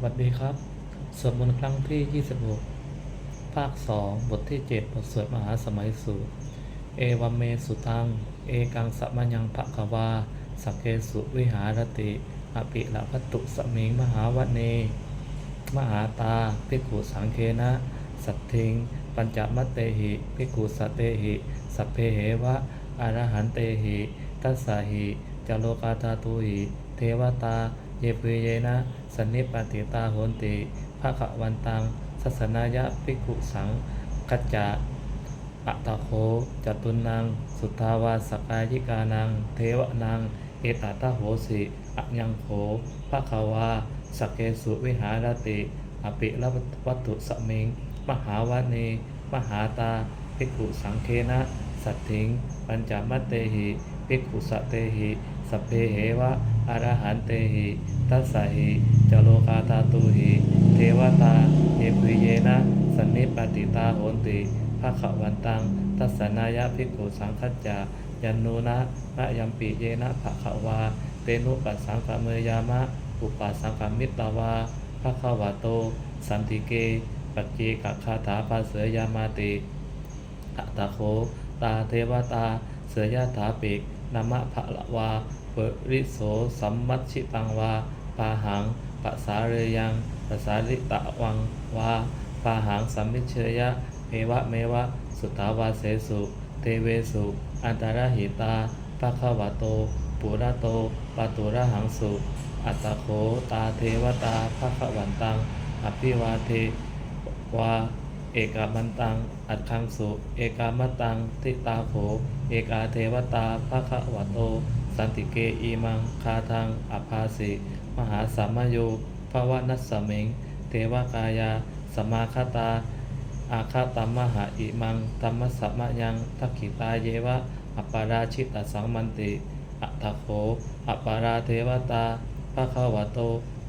สวัสดีครับ สวดมนต์ครั้งที่ 26 ภาค 2 บทที่ 7 บทสวดมหาสมัยสูตร เอวัมเมสุตัง เอกังสัมมัญังภะควาสักเกสุวิหารติอปิละพัตุสมิงมหาวเน มหาตาภิกขุสังเคนะ สัตถิง ปัญจมัตเตหิภิกขุสัตเตหิ สัพเพเหวะอรหันเตหิ ตัสสหิจโลกาธาตุหิ เทวตา เยปุเยนะ สันนิปติตาโหนติภะคะวันตังสัสนายะภิกขุสังกัจจะอัตะโคจตุนัง สุทาวาสกายิกานัง เทวนัง เอตตาโหสิอัญญังโขภะคะวาสกเกสุวิหารติอปิละวัตถุสมิง มหาวานีมหาตาภิกขุสังเคนะ สัตถิง ปัญจมัตเตหิภิกขุสตเตหิสัพเพเหวะ อรหันเตหิตัสสะหิจโลกาตาตุหิ เทวตาเยปุเยนะ สันนิปติตาโหนติภาขวันตัง ทัสสนายะภิกขุสังคัจจายันโนนะมะยัมปิเยนะภะคะวา เตนุปัสสังกามยามะ อุปัสสังกามิตตาวาภะคะวะโต สันติเก ปัจเจกคาถาภาเสยามาติอัตโค ตาเทวตา เสยยะถาปิกนามะภะละวา ริโสสัมมัชชิตังวาปาหังปะสาเรยังปะสาริตะวังวาปาหังสัมมิเชยะเมวะเมวะ สุตาวาเสสุเทเวสุอันตรหิตาภะคะวะโตปุระโตปะตุระหังสุอัตตะโคตาเทวตาภะคะวันตังอภิวาเทวาเอกามันตัง อัดคังสุ เอกามตังทิตาโข เอกาเทวตาภะคะวะโต สันติเกอีมังคาทังอภาสิมหาสัมมโยภวนัสสมิง เทวกายาสมาคตา อาคาตัมมหาอิมังธรรมสัมมยังทักขิตาเยวะอัปปาราชิตสังมันติอัตถโขอัปปาราเทวตาภะคะวะโต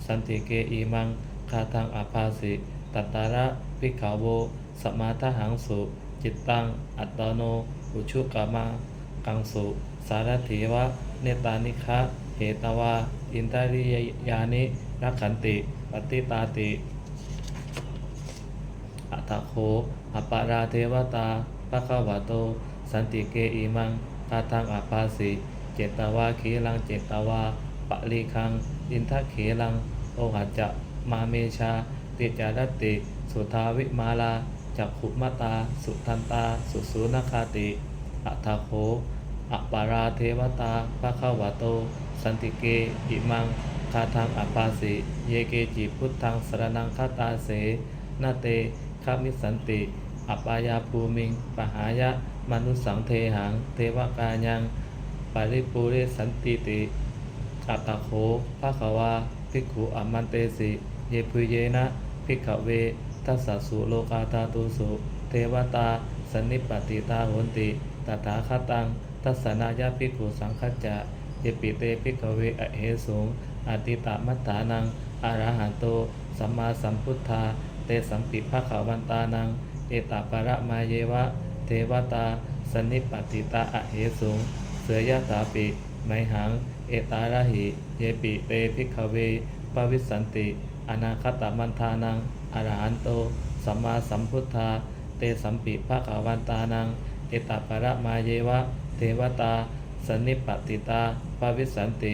สันติเกอีมังคาทังอภาสิตัตตาระภิกขาวโวสมาทหังสุจิตตัง อัตตโน อุชุกามา กังสุ สารถีวะ เนตานิคะเหตวาอินทริยานิรักขันติปฏิตาติอัตถโคอัปราเทวตาภะคะวะโต สันติเกอิมังคาทังอาภาสิเจตวาขีลังเจตวาปะลีคัง อินทะเขลัง โอหัจจะมาเมชา ติจารติ สุทาวิมาลาจักขุมตา สุทันตา สุสูนคาติอัตถโค อัปาราเทวตาภะคะวโต สันติเกอิมังคาทังอาภาสิเยเกจิพุทธังสรนังคาตาเสนาเตคามิสันติ อัปายาภูมิง ปหายะมนุสังเทหัง เทวกายังปาริปุเรสันติติอัตตะโขภะคะวาภิกขุอัมมันเตสิ เยปุเยนะภิกขเวทัสสะสุโลกาตาตุสุ เทวตาสนนิปปติตาโหนติตถาคตัง ทัสสนายาภิกขุสังคจะเยปิเตภิกขเวอเหสุงอติตามัฏฐานังอรหันโต สัมมาสัมพุทธา เตสัมปิภะขาวันตานัง เอตาปะระมาเยวะ เทวตาสันนิปติตาอเหสุงเสือยะถาปิ ไมหัง เอตาระหิ เยปิเตภิกขเวปวิสันติ อนาคตมันทานังอรหันโต สัมมาสัมพุทธา เตสัมปิภะขาวันตานัง เอตาปะระมาเยวะ เทวตาสนิปปติตาปวิสันติ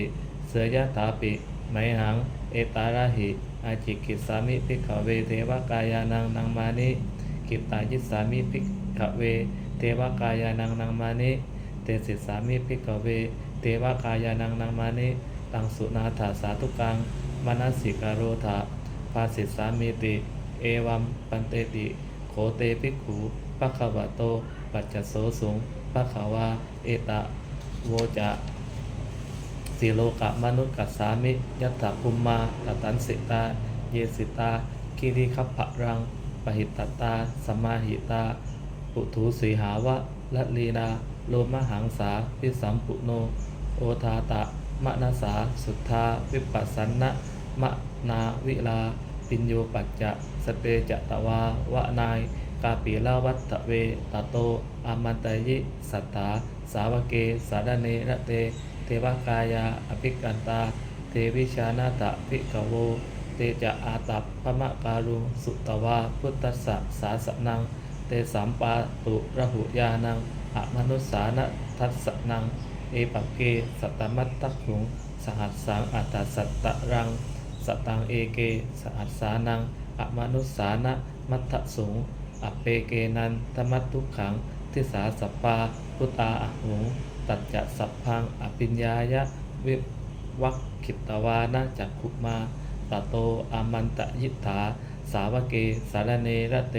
เสยถาปิไมหัง เอตาระหิ อาจิกิสามิภิกขเวเทวกายานังนังมานิกิตายิสามิภิกขเว เทวกายานังนังมานิเตสิสามิภิกขเว เทวกายานังนังมานิตังสุนาถาสาธุกังมนสิกาโรธาภาสิสามิติ เอวัมปันเตติโขเตภิกขุปะคะวะโต ปัจจโสสุงปะคะวา เอตะโวจะสิโลกะมนุษย์กัสสามิ ยัตถภูมมาตตันสิตา เยสิตาคิริคัพพะรัง ปหิตตตา สมาหิตา ปุถุสีหาวะละลีนาโลมหังสาพิสัมปุโน โอทาตะ มะนาสา สุทธา วิปัสสันนะมะนาวิลา ปิญโยปัจจะ สเตจะตวาวะนาย กาปีลาวัตเวตโตอามันตยิสัตถาสาวเกสารเนระเต เทวกายาอภิกันตา เทวิชานาตะภิกขโว เตจะอาตับพมะการุงสุตวาพุทธสสะสาสนัง เตสัมปาตุระหุยานังอมนุสานะทัสนัง เอปเกสัตตมัตตขุงสหัสสังอัตสัตตรังสตังเอเกสหัสสานังอมนุสานะมัตถสุง อเปเกนันธมัตทุกขัง ทิสาสปปา พุตาอหงตัจจะสัพพังอภิญญายะ วิวัคขิตวานะจักขุมาตโตอามันตะยิทธาสาวเก สารเนระเต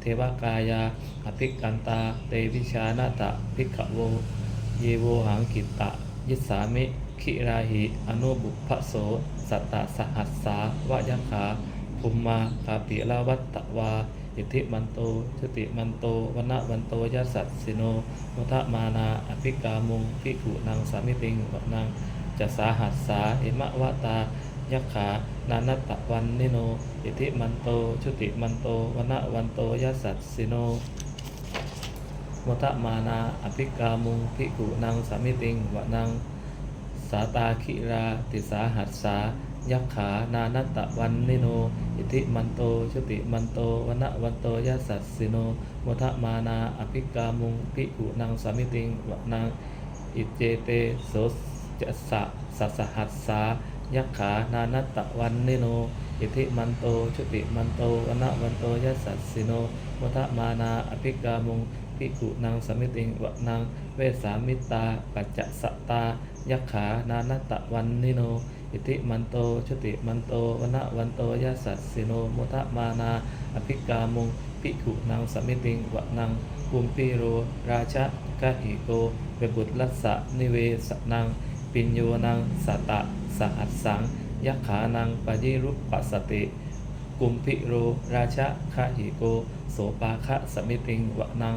เทวกายา อภิกันตา เตวิชานาตะภิกขโว เยโวหังกิตตะยิสามิคิราหิ อนุบุพโส สัตตสหัสสาวะยะขาภูมมาคาปิลาวัตตวา อิทธิมันโตชุติมันโตวนะวันโตยัสสัสสิโนมุทะมานาอภิกามุงพิขุนางสามิติงวะนางจะสาหัสสาเหมะวะตายักขานานัตตะวันนิโน อิทธิมันโต ชุติมันโตวนะวันโตยัสสัสสิโนมุทะมานาอภิกามุงพิกุนางสามิติงวะนางสาตาคิราติสาหัสสา ยักขานานัตตะวันนิโน อิทธิมันโตชุติมันโตวนะวันโตยัสสัสสิโนมุทะมานาอภิกามุงพิกุนางสามิติงวะนางอิเจเตโสจะสะสัสหัสสายักขานานัตตะวันนิโน อิทธิมันโตชุติมันโตวนะวันโตยัสสัสสิโนมุทะมานาอภิกามุงพิกุนางสมิติงวะนางเวสามิตาปัจจสตายักขานานัตตะวันนิโน อิทธิมันโตชติมันโตวนะวันโตยัสสัสสิโนมุทะมานา อภิกามุงพิกุนางสมิติงวะนางกุมพีโร ราชะกะหิโกเวบุตรลัสสะนิเวสนังปิญโยนังสตะสหัสสังยักขานังปยิรุปปัสสติ กุมพิโร ราชะคะหิโก โสปาคะสมิติงวะนัง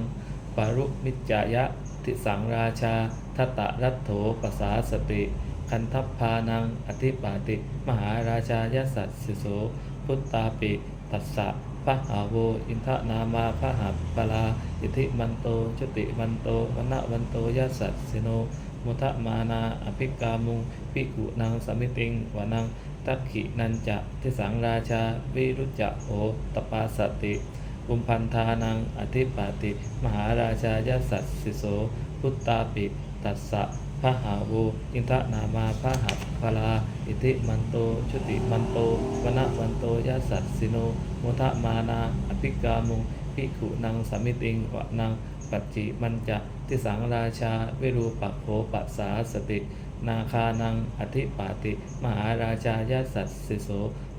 ปารุมิจจายะทิสังราชาทัตตะรัตโถปสาสติ คันทัพพานังอธิปาติ มหาราชายสัสสิโสพุตตาปิตัสสะพะหาโวอินทนามาพะหับปลาอิทธิมันโตชติมันโตวนะวันโตยสัสสิโน มุทะมานาอภิกามุงพิกุนางสมิติงวานังตักขินันจะทิสังราชาวิรุจะโหตปาสติอุมพันธานังอธิปาติ มหาราชายสัสสิโสพุตตาปิตัสสะ พระหาโวอินทนามาพระหับพลา อิทิมันโตชุติมันโตวนะวันโตยสัสสิโนมุทะมานาอภิกามุงพิขุนางสมิติงวะนังปัจจิมันจะทิสังราชาเวรูปักโขปัสสาสติ นาคานังอธิปาติ มหาราชายสัสสิโส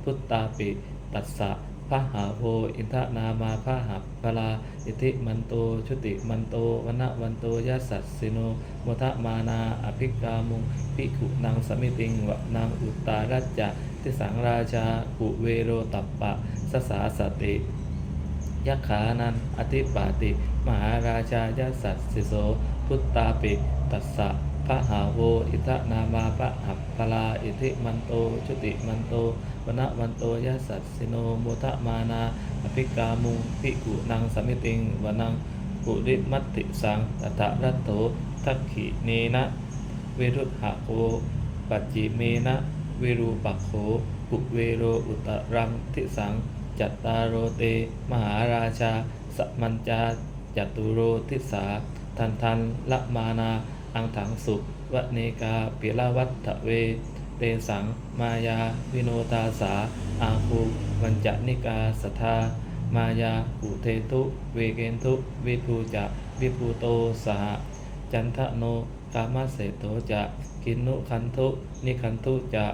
พุตตาปิ ตัสสะ พระหาโภอินทนามาพระหับพลาอิทิมันโตชุติมันโตวนะวันโตยสัสสิโนมุทะมานาอภิกามุงพิขุนางสมิติงวะนางอุตตารัจจะทิสังราชากุเวโรตัปปะสสาสติยักขานันอธิปาติ มหาราชายสัสสิโส พุตตาปิตัสสะะหาโวอิทะนามาปะหับพลาอิทิมันโตชุติมันโตวนะวันโตยะสัสสิโนมุทะมานาอภิกามุงพิกุนางสมิติงวนังปุริมัติสังตถะรัตโตทักขิเนนะวิรุหะโคปัจจิเมนะวิรูปักโขปุเวโรอุตรังทิสัง จัตตารโรเต มหาราชา สัมัญจาจตุโรทิสา ทันทันละมานา อังถังสุวเนกาปิลาวัตถเวเตสัง มายา วิโนตาสา อาคูวันจนิกาสทามายาอุเทตุ เวเกนทุวิภูจะวิภูโตสหจันทโนกามาเสโตจะกินุคันทุนิคันทุจะ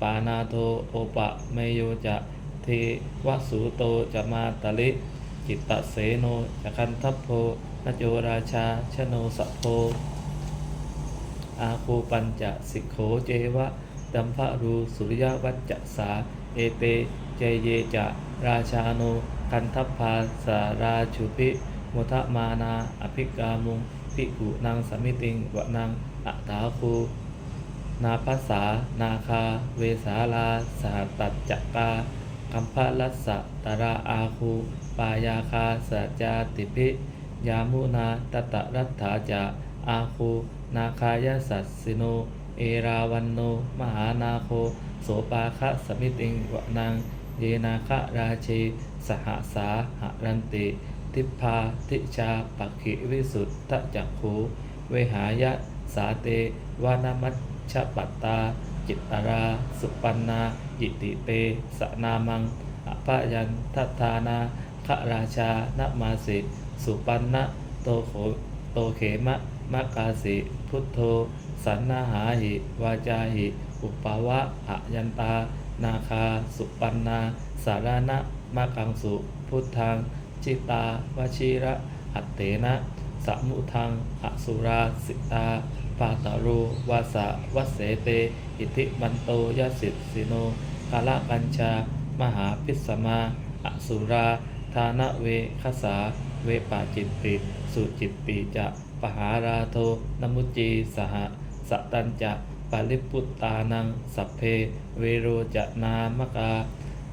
ปานาโทโอปะเมโยจะเทวสุโตจะมาตลิจิตตเสโนจะคันทัพโพนโจราชาชโนสะโพ อาคูปัญจะสิกโขเจวะดัมพะรูสุริยวัจจะสา เอเตเจเยจะ ราชาโนคันทัพพาสาราชุพิมุทะมานาอภิกามุงพิกุนางสมิติงวะนางอัตาคูนาภาษา นาคา เวสาลาสหตัจจกาคัมภลัสสะตระอาคู ปายาคาสัจจาติพิยามุนาตตะรัตถาจะอาคู นาคายสัสสิโน เอราวันโน มหานาโค โสปาคะสมิติงวะนังเยนาคะราเช สหสาหรันติ ทิพาทิชาปักขิวิสุทธจักขูเวหายะสาเตวานามัชชปัตตา จิตตรา สุปันนายิติเตสนามังอภยันทัตธานาขราชานามาสิสุปันนะโตโขโตเขมะ มะกาสิ พุทโธ สันนาหาหิ วาจาหิ อุปาวะหยันตา นาคา สุปันนา สารณะมะกังสุ พุทธัง จิตาวชิระ อัตเตนะสัมุทังอสุราสิตา ปาตารูวาสะวัสเสเต อิทิมันโตยสิทสิโนกาลกัญชา มหาพิสมาอสุรา ทานเวคสา เวปาจิตติ สุจิตติจะ ปหาราโทนมุจีสหสตัญจะปาลิปุตตานัง สัพเพเวโรจะนามกา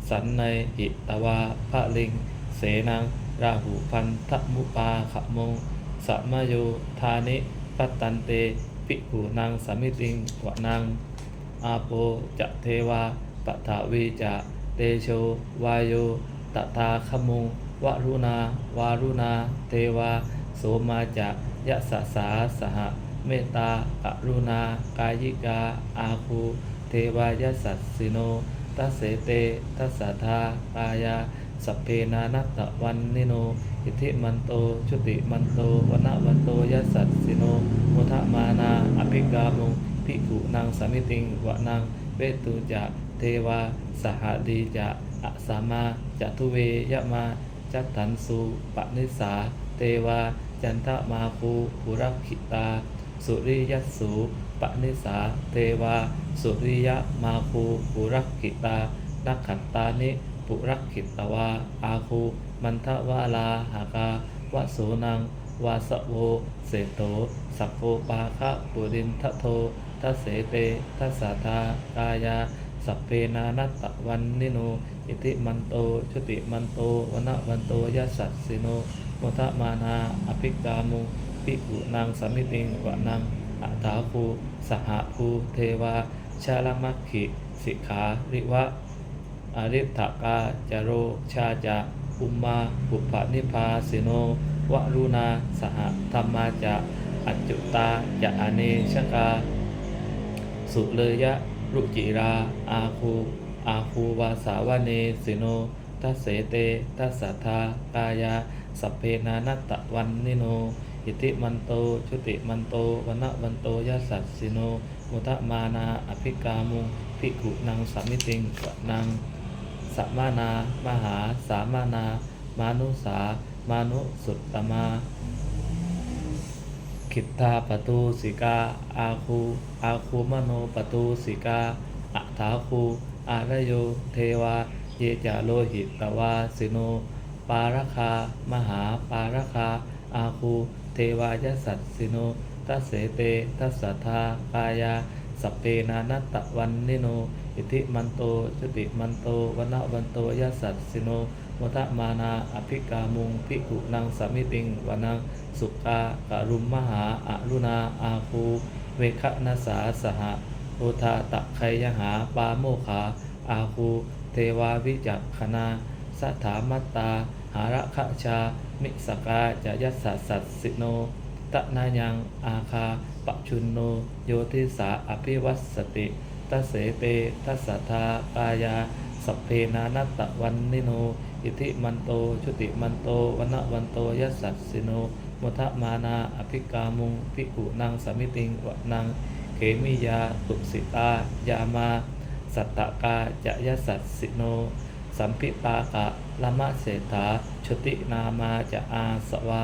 สันในหิตวาพระลิง เสนัง ราหูพันธมุปาขมงสัมโยธานิปัตตันเตปิกูนางสามิติงวะนางอาโปจะเทวาปะทาวีจะเตโชวายโยตถาคมุงวรุณาวารุณา เทวา โสมาจะ ยะสะสาสหเมตตากรุณากายิกา อาคูเทวายสัสสิโนตัสเสเตตัสสะทากายาสัพเพนานัตตะวันนิโน อิทิมันโต ชุติมันโตวนะวันโตยัสสัสสิโนมุทะมานา อภิกามุภิกขุนางสามิติงวะนางเวตุจะเทวา สหดีจะอะสามาจัตุเวยะมาจัตถันสุปนิสา เทวา จันทมาคูปุรักขิตา สุริยสสุปนิสา เทวา สุริยะมาคูปุรักขิตานักขัตตานิ ปุรักขิตวา อาคูมันทวาลาหากาวะโสนัง วาสโว เสโต สัพโพปาคะปุรินทะโททัสเสเตทัสสะทากายา สัพเพนานัตตะวันนิโน อิติมันโตชุติมันโตวนะวันโตยัสสัสสิโน มุทะมานาอภิกามุปิกุนางสามิติงวะนังอัตาภูสหภูเทวาชาลมัคคิสิกขาริวะอริทกาจโรชาจะอุมมาบุพนิพาสิโนวะรุณาสหธรรมาจะอัจจุตาจะอเนชกา สุเลยะรุจิรา อาคูอาคูวาสาวเนสิโนทัสเสเตทัสสะทากายา สัพเพนานัตตะวันนิโน อิติมันโต ชุติมันโตวนะวันโตยัสสัสสิโน มุทะมานาอภิกามุงภิกขุนางสามิติงวะนางสัมมานามหาสามานา มานุสา มานุสุตตมาขิตตาปตูสิกา อาคูอาคูมโนปตูสิกาอัฏฐาคูอารโย เทวา เยจาโลหิตวาสิโน ปาราคา มหาปาราคา อาคูเทวายสัตสิโนทัสเสเตทัสสะทากายาสัพเพนานัตตะวันนิโน อิทิมันโตจุติมันโตวนะวันโตยัสสัสสิโนมุทะมานาอภิกามุงภิกุนางสามิติงวนังสุกากะรุมมหาอรุณาอาคูเวคะนาสาสหะโอทาตะไคยหาปาโมขาอาคูเทวาวิจักขณา สัทธามัตตา หาระคะชา มิสกาจะยัสสะสัสสิโน ตะนายังอาคาปชุนโน โยทิสาอภิวัสสติตัเสเตทัสสะทากายาสัพเพนานัตตะวันนิโน อิทิมันโต ชุติมันโตวนะวันโตยัสสัสสิโน มุทะมานาอภิกามุงภิกุนางสามิติงวะนางเขมิยาตุสิตายามา สัตตกาจะยสัสสิโน สัมพิตากะละมะเศรษฐาชตินามาจะอาสวา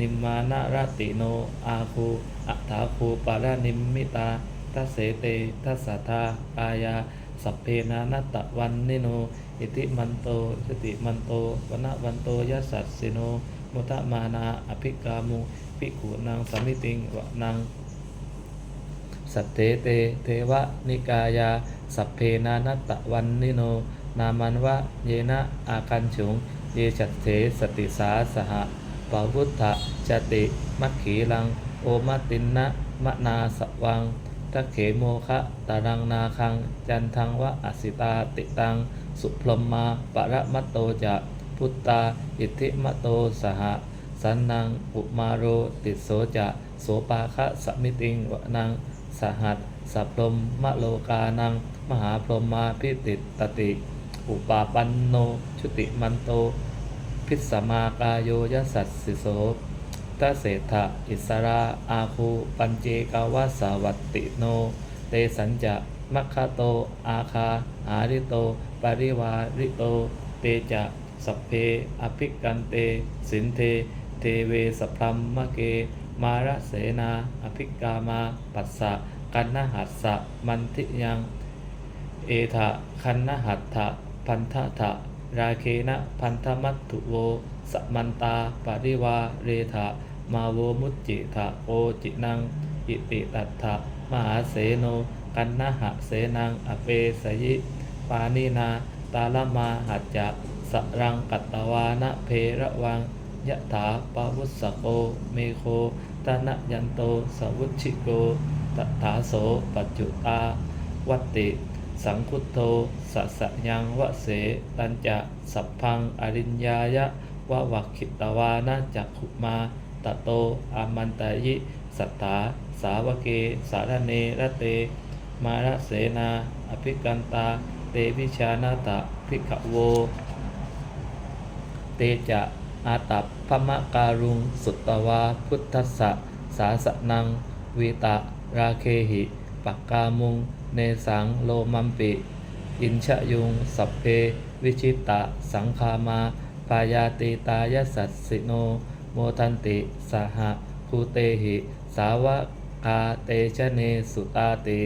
นิมมานารติโน อาคูอัฏฐาคูปารานิมมิตาทัสเสเตทัสสะทากายา สัพเพนานัตตะวันนิโน อิติมันโตชติมันโตวนวันโตยัสสัสสิโน มุทมานาอภิกามุภิกขุนางสมิติงวะนางสัตเตเตเทวนิกายา สัพเพนานัตตะวันนิโน นามันวะเยนะอากันฉุง เยจัตเถสติสาสหะปาวุธะจติมัคขีลัง โอมตินนะมะนาสวังโทักเขโมคะตารังนาคัง จันทังวะอสิตาติตัง สุพรมมาปะระมะโตจะพุตตา อิทธิมะโตสหะสันนังอุมาโรติโสจะโสปาคะสมิติงวะนัง สหัสสัพรมมะโลกานัง มหาพรหมาพิติตติ อุปาปันโน ชุติมันโต พิสมากายโยยสัสสิโสตเศรษฐะอิสราอาคูปัญเจกาวาสาวัตติโน เตสัญจะมัคคโต อาคา อาริโต ปริวาริโต เตจะสัพเพ อภิกันเต สินเท เทเวสพรัมมะเก มาระเสนา อภิกามา ปัสสะกันนหัสสะมันทิยัง เอทะคันนหัตถะ พันธะทะราเคนะพันธมัตถุโวสมันตาปริวาเรทะมาโวมุจจิทะโอจินังอิติตัตถะมหาเสโนกันนหะเสนังอเปสยิปานีนาตาลมาหัจจะสรังกัตตวานะเพระวังยะถาปาวุสสโกเมโคตนะยันโตสวุชิโกตถาโสปัจจุตาวัตติ สังคุโตสัสะยังวะเสตัญจะสัพพังอริญญายะวะวักขิตวานะจักขุมาตะโตอามันตายิสัทธาสาวเกสารเนระเต มาระเสนา อภิกันตา เตวิชานาตะภิกขโว เตจะอาตับพมะการุง สุตตวา พุทธสสะสาสนังวีตะ ราเคหิ ปักกามุง เนสังโลมัมปิ อินชะยุง สัพเพ วิชิตะ สังคามา ปายาติตายสัสสิโน โมทันติ สหภูเตหิ สาวกาเตชะเนสุตาติ